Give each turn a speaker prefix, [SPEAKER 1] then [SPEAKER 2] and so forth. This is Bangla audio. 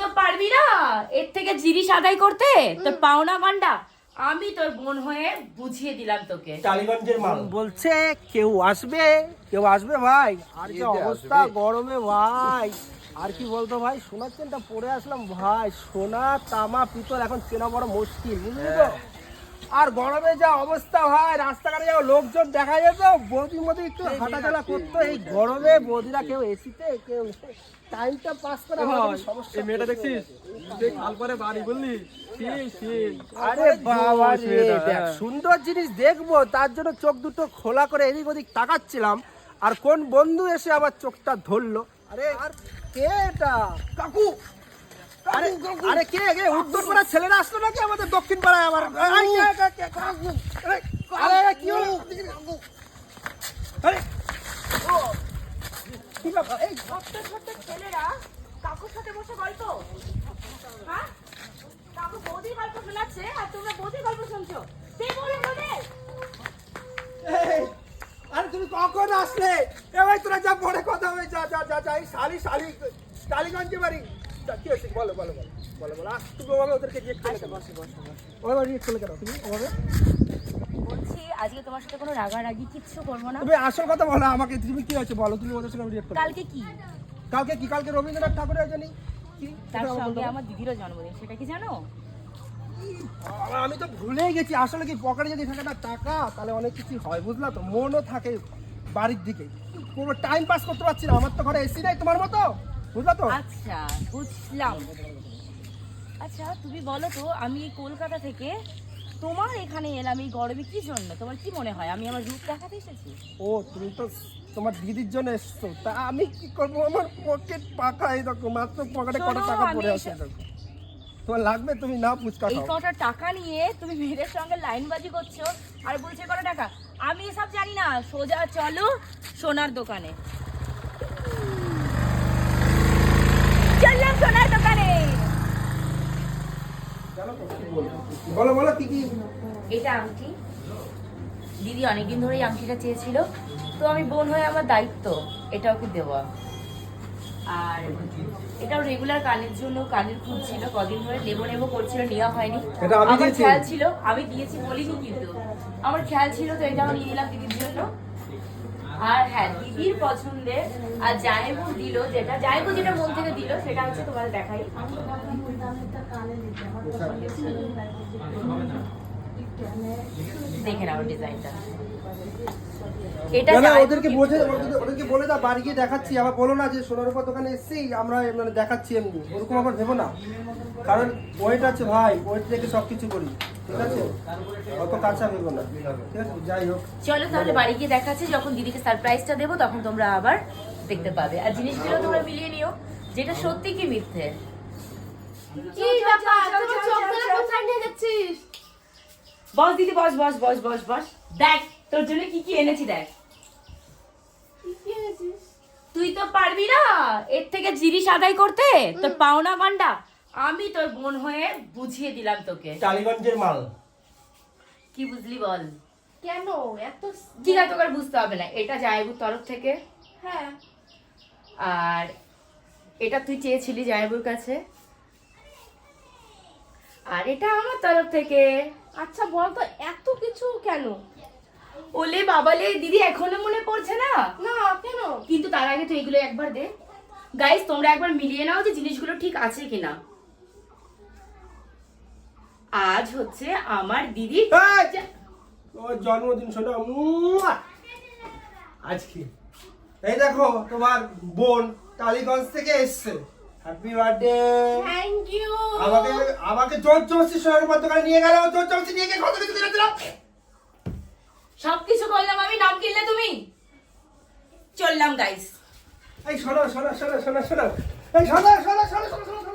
[SPEAKER 1] তো পারবি না। এর থেকে জিনিস আদায় করতে তোর পাওনা গান্ডা আমি তোর বোন হয়ে বুঝিয়ে দিলাম তোকে।
[SPEAKER 2] টালিগঞ্জের মাল
[SPEAKER 3] বলছে কেউ আসবে কেউ আসবে ভাই। আর কি অবস্থা গরমে ভাই। আর কি বলতো ভাই সোনার চেনটা পরে আসলাম ভাই। সোনা তামা পিতল এখন চেনা বড় মুশকিল বুঝলি তো? আর গরমে যা অবস্থা হয় রাস্তাঘাটে যাও লোকজন দেখা যেত বৌদির মধ্যে একটু হাঁটাচলা করতো এই গরমে বৌদিরা কেউ এসিতে কেউ টাইমটা পাস করে সমস্যা
[SPEAKER 4] এই মেয়েটা দেখছিস? যে কাল পরে বাড়ি বললি।
[SPEAKER 3] আরে বাবা রে দেখ সুন্দর জিনিস দেখব তার জন্য চোখ দুটো খোলা করে এদিক ওদিক তাকাচ্ছিলাম আর কোন বন্ধু এসে আবার চোখটা ধরলো? আরে আর কে এটা? কাকু আরে আরে কে কে উত্তর পাড়ার ছেলেরা আসলো নাকি আমাদের দক্ষিণ পাড়ায় আমার আরে, কে, কে, কে, কাকু? আরে, আরে, আরে, কি হলো? আরে, ও, কি ব্যাপার? এই,
[SPEAKER 1] ছোট্ট ছোট্ট ছেলেরা কাকুর সাথে বসে গল্প। হ্যাঁ? কাকু বৌদির গল্প শোনাচ্ছে আর তোমরা বৌদির গল্প শুনছো। বলে তোদের
[SPEAKER 3] আরে তুমি কখন আসলে? এবার তোরা যা পরে কথা হবে যা যা যা যা এই শালি শালি টালিগঞ্জে বাড়ি। কি হয়েছে? বলো বলো বলো বলো বলো। তুমি ওভাবে ওদেরকে রিয়েক্ট করে কেন? বসে বসে ওভাবে রিয়েক্ট করে কেন? তুমি ওভাবে
[SPEAKER 1] বলছি আজকে তোমার সাথে কোনো রাগারাগি কিচ্ছু করব না।
[SPEAKER 3] তুমি আসল কথা বলো আমাকে তুমি কি হয়েছে বলো তুমি ওদের সঙ্গে রিয়েক্ট করো।
[SPEAKER 1] কালকে কি?
[SPEAKER 3] কালকে কি? কালকে রবীন্দ্রনাথ ঠাকুরের জানি কি?
[SPEAKER 1] তার
[SPEAKER 3] আমার
[SPEAKER 1] সঙ্গে
[SPEAKER 3] বলো।
[SPEAKER 1] আমার দিদিরও জন্মদিন সেটা কি জানো?
[SPEAKER 3] আমি তো ভুলেই গেছি। আসলে কি পকেটে যদি থাকে না টাকা তাহলে অনেক কিছু হয় বুঝলা তো? মনও থাকে বাড়ির দিকে। কোনো টাইম পাস করতে পারছি না। আমার তো ঘরে এসি নাই তোমার মতো? বুঝলা তো?
[SPEAKER 1] আচ্ছা বুঝলাম। আচ্ছা তুমি বলো তো আমি এই কলকাতা থেকে তোমার এখানে এলাম এই গরমে কি জন্য? তোমার কি মনে হয়? আমি আমার রূপ দেখাতে এসেছি?
[SPEAKER 3] ও তুমি তো তোমার দিদির জন্য এসছো। তা আমি কি করব? আমার পকেট পাকা মাত্র পকেটে কত টাকা পড়ে আছে তোমার লাগবে তুমি না ফুচকা
[SPEAKER 1] এই কটা টাকা নিয়ে তুমি মেয়েদের সঙ্গে লাইনবাজি করছ আর বলছে কটা টাকা? আমি এসব জানি না। সোজা চলো সোনার দোকানে। চললাম সোনার দোকানে?
[SPEAKER 3] বলো বলো কি কি?
[SPEAKER 1] এটা আংটি। দিদি অনেকদিন ধরে এই আংটিটা চেয়েছিল। তো আমি বোন হয়ে আমার দায়িত্ব এটা ওকে দেওয়া? আর এটাও রেগুলার কানের জন্য কানের খুঁজছিল কদিন ধরে নেব নেব করছিল নেওয়া হয়নি। আমার খেয়াল ছিল আমি দিয়েছি বলিনি কিন্তু। আমার খেয়াল ছিল তো এটা আমি নিয়ে নিলাম দিদির জন্য। আর হ্যাঁ দিদির পছন্দের আর জায়েবু দিল যেটা জায়েবু যেটা মন থেকে দিল সেটা হচ্ছে তোমার দেখাই। দেখে নাও ডিজাইনটা। এটা
[SPEAKER 3] না, ওদেরকে বোঝে ওদেরকে- বলে দাও বাড়ি গিয়ে দেখাচ্ছি। আবার বলো না যে সোনার উপর দোকানে এসেছি আমরা মানে দেখাচ্ছি এমনি ওরকম আবার ভেবো না। কারণ ওয়েট আছে ভাই ওয়েট থেকে সব কিছু করি। ঠিক আছে? অত কাঁচা ভেবো না। ঠিক আছে? যাই হোক।
[SPEAKER 1] চলো তাহলে বাড়ি গিয়ে দেখাচ্ছি যখন দিদিকে সারপ্রাইজটা দেবো তখন তোমরা আবার দেখতে পাবে। আর জিনিসগুলো তোমরা মিলিয়ে নিও যেটা সত্যি কি মিথ্যে?
[SPEAKER 5] কি ব্যাপার? কোথায় নিয়ে যাচ্ছিস
[SPEAKER 1] বস দিদি বস বস বস বস বস। দেখ তোর জন্য কি কি এনেছি দেখ। তুই তো পারবি না। এর থেকে জিনিস আদায় করতে। তোর পাওনা গান্ডা আমি তোর বোন হয়ে বুঝিয়ে দিলাম তোকে।
[SPEAKER 2] টালিগঞ্জের মাল।
[SPEAKER 1] কি বুঝলি বল?
[SPEAKER 5] কেন? এত
[SPEAKER 1] ঠিক আছে তোকে আর বুঝতে হবে না। এটা জায়বুর তরফ থেকে।
[SPEAKER 5] হ্যাঁ।
[SPEAKER 1] আর এটা তুই চেয়েছিলি জায়বুর কাছে। আর এটা আমার তরফ থেকে।
[SPEAKER 5] আচ্ছা বল তো এত কিছু কেন?
[SPEAKER 1] ওলে বাবালে দিদি এখনও মনে পড়ছে না?
[SPEAKER 5] না কেন?
[SPEAKER 1] কিন্তু তার আগে তো এগুলো একবার দে। গাইস তোমরা একবার মিলিয়ে নাও যে জিনিসগুলো ঠিক আছে কিনা। আজ হচ্ছে আমার দিদি!
[SPEAKER 3] ওর জন্মদিন শোনো। মুয়া! আজকে। এই দেখো তোমার বোন টালিগঞ্জ থেকে এসছে। হ্যাপি বার্থডে
[SPEAKER 5] থ্যাংক ইউ
[SPEAKER 3] আমাকে আমাকে জোর জোরসি সোনার দোকানে নিয়ে গেল জোর জোরসি নিয়ে গিয়ে কত কিছু দিলে দিলাম।
[SPEAKER 1] সব কিছু করলাম আমি নাম কিনলে তুমি? চললাম গাইস
[SPEAKER 3] এই শোনো শোনো শোনো শোনো শোনো এই শোনো শোনো শোনো শোনো শোনো